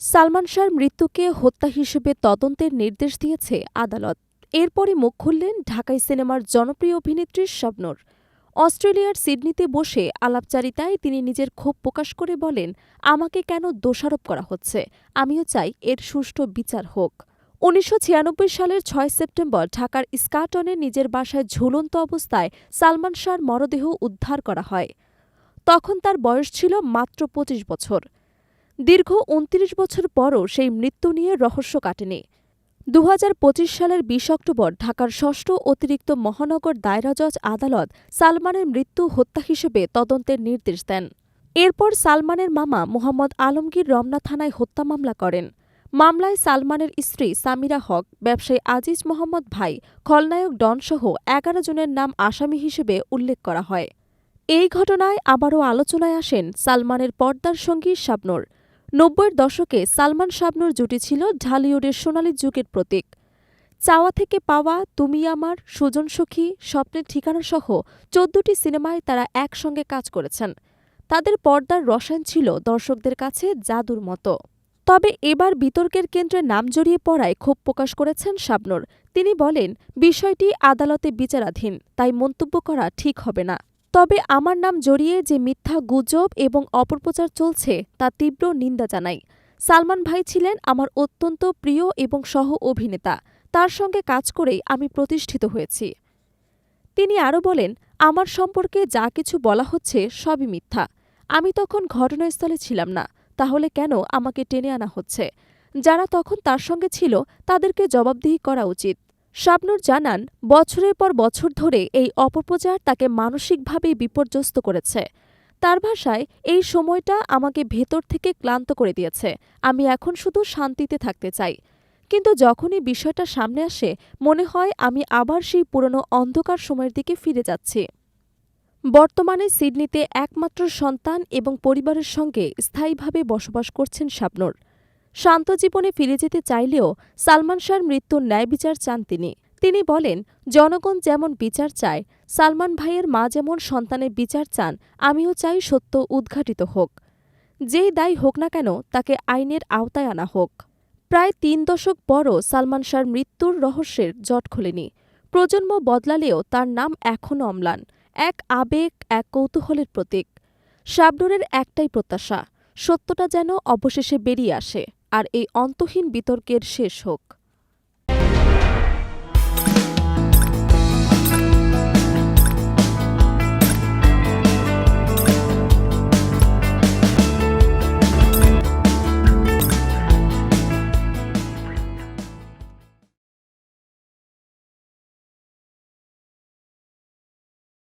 সালমান শাহর মৃত্যুকে হত্যা হিসেবে তদন্তের নির্দেশ দিয়েছে আদালত। এরপরই মুখ খুললেন ঢাকাই সিনেমার জনপ্রিয় অভিনেত্রী শবনূর। অস্ট্রেলিয়ার সিডনিতে বসে আলাপচারিতায় তিনি নিজের ক্ষোভ প্রকাশ করে বলেন, আমাকে কেন দোষারোপ করা হচ্ছে? আমিও চাই এর সুষ্ঠু বিচার হোক। উনিশশো ছিয়ানব্বই সালের ছয় সেপ্টেম্বর ঢাকার স্কাটনে নিজের বাসায় ঝুলন্ত অবস্থায় সালমান শাহর মরদেহ উদ্ধার করা হয়। তখন তার বয়স ছিল মাত্র পঁচিশ বছর। দীর্ঘ উনত্রিশ বছর পরও সেই মৃত্যু নিয়ে রহস্য কাটেনি। দুহাজার পঁচিশ সালের বিশ অক্টোবর ঢাকার ষষ্ঠ অতিরিক্ত মহানগর দায়রা জজ আদালত সালমানের মৃত্যু হত্যা হিসেবে তদন্তের নির্দেশ দেন। এরপর সালমানের মামা মোহাম্মদ আলমগীর রমনা থানায় হত্যা মামলা করেন। মামলায় সালমানের স্ত্রী সামিরা হক, ব্যবসায়ী আজিজ মোহাম্মদ ভাই, খলনায়ক ডনসহ এগারো জনের নাম আসামি হিসেবে উল্লেখ করা হয়। এই ঘটনায় আবারও আলোচনায় আসেন সালমানের পর্দার সঙ্গী শাবনূর। নব্বইয়ের দশকে সালমান শাবনূর জুটি ছিল ঢালিউডের সোনালী যুগের প্রতীক। চাওয়া থেকে পাওয়া তুমি আমার, সুজন সখী, স্বপ্নের ঠিকানা সহ চোদ্দটি সিনেমায় তারা একসঙ্গে কাজ করেছেন। তাদের পর্দার রসায়ন ছিল দর্শকদের কাছে জাদুর মতো। তবে এবার বিতর্কের কেন্দ্রে নাম জড়িয়ে পড়ায় ক্ষোভ প্রকাশ করেছেন শাবনূর। তিনি বলেন, বিষয়টি আদালতে বিচারাধীন, তাই মন্তব্য করা ঠিক হবে না। তবে আমার নাম জড়িয়ে যে মিথ্যা গুজব এবং অপপ্রচার চলছে, তা তীব্র নিন্দা জানাই। সালমান ভাই ছিলেন আমার অত্যন্ত প্রিয় এবং সহ অভিনেতা। তার সঙ্গে কাজ করেই আমি প্রতিষ্ঠিত হয়েছি। তিনি আরও বলেন, আমার সম্পর্কে যা কিছু বলা হচ্ছে সবই মিথ্যা। আমি তখন ঘটনাস্থলে ছিলাম না। তাহলে কেন আমাকে টেনে আনা হচ্ছে? যারা তখন তার সঙ্গে ছিল, তাদেরকে জবাবদিহি করা উচিত। শাবনুর জানান, বছরের পর বছর ধরে এই অপপ্রচার তাকে মানসিকভাবে বিপর্যস্ত করেছে। তার ভাষায়, এই সময়টা আমাকে ভেতর থেকে ক্লান্ত করে দিয়েছে। আমি এখন শুধু শান্তিতে থাকতে চাই। কিন্তু যখনই বিষয়টা সামনে আসে, মনে হয় আমি আবার সেই পুরনো অন্ধকার সময়ের দিকে ফিরে যাচ্ছি। বর্তমানে সিডনিতে একমাত্র সন্তান এবং পরিবারের সঙ্গে স্থায়ীভাবে বসবাস করছেন শাবনুর। শান্ত জীবনে ফিরে যেতে চাইলেও সালমান শাহর মৃত্যুর ন্যায় বিচার চান তিনি। তিনি বলেন, জনগণ যেমন বিচার চায়, সালমান ভাইয়ের মা যেমন সন্তানের বিচার চান, আমিও চাই সত্য উদ্ঘাটিত হোক। যেই দায়ী হোক না কেন, তাকে আইনের আওতায় আনা হোক। প্রায় তিন দশক পরও সালমান শাহর মৃত্যুর রহস্যের জট খোলেনি। প্রজন্ম বদলালেও তার নাম এখনও অম্লান, এক আবেগ, এক কৌতূহলের প্রতীক। শাবনুরের একটাই প্রত্যাশা, সত্যটা যেন অবশেষে বেরিয়ে আসে। আর এই অন্তহীন বিতর্কের শেষ হোক।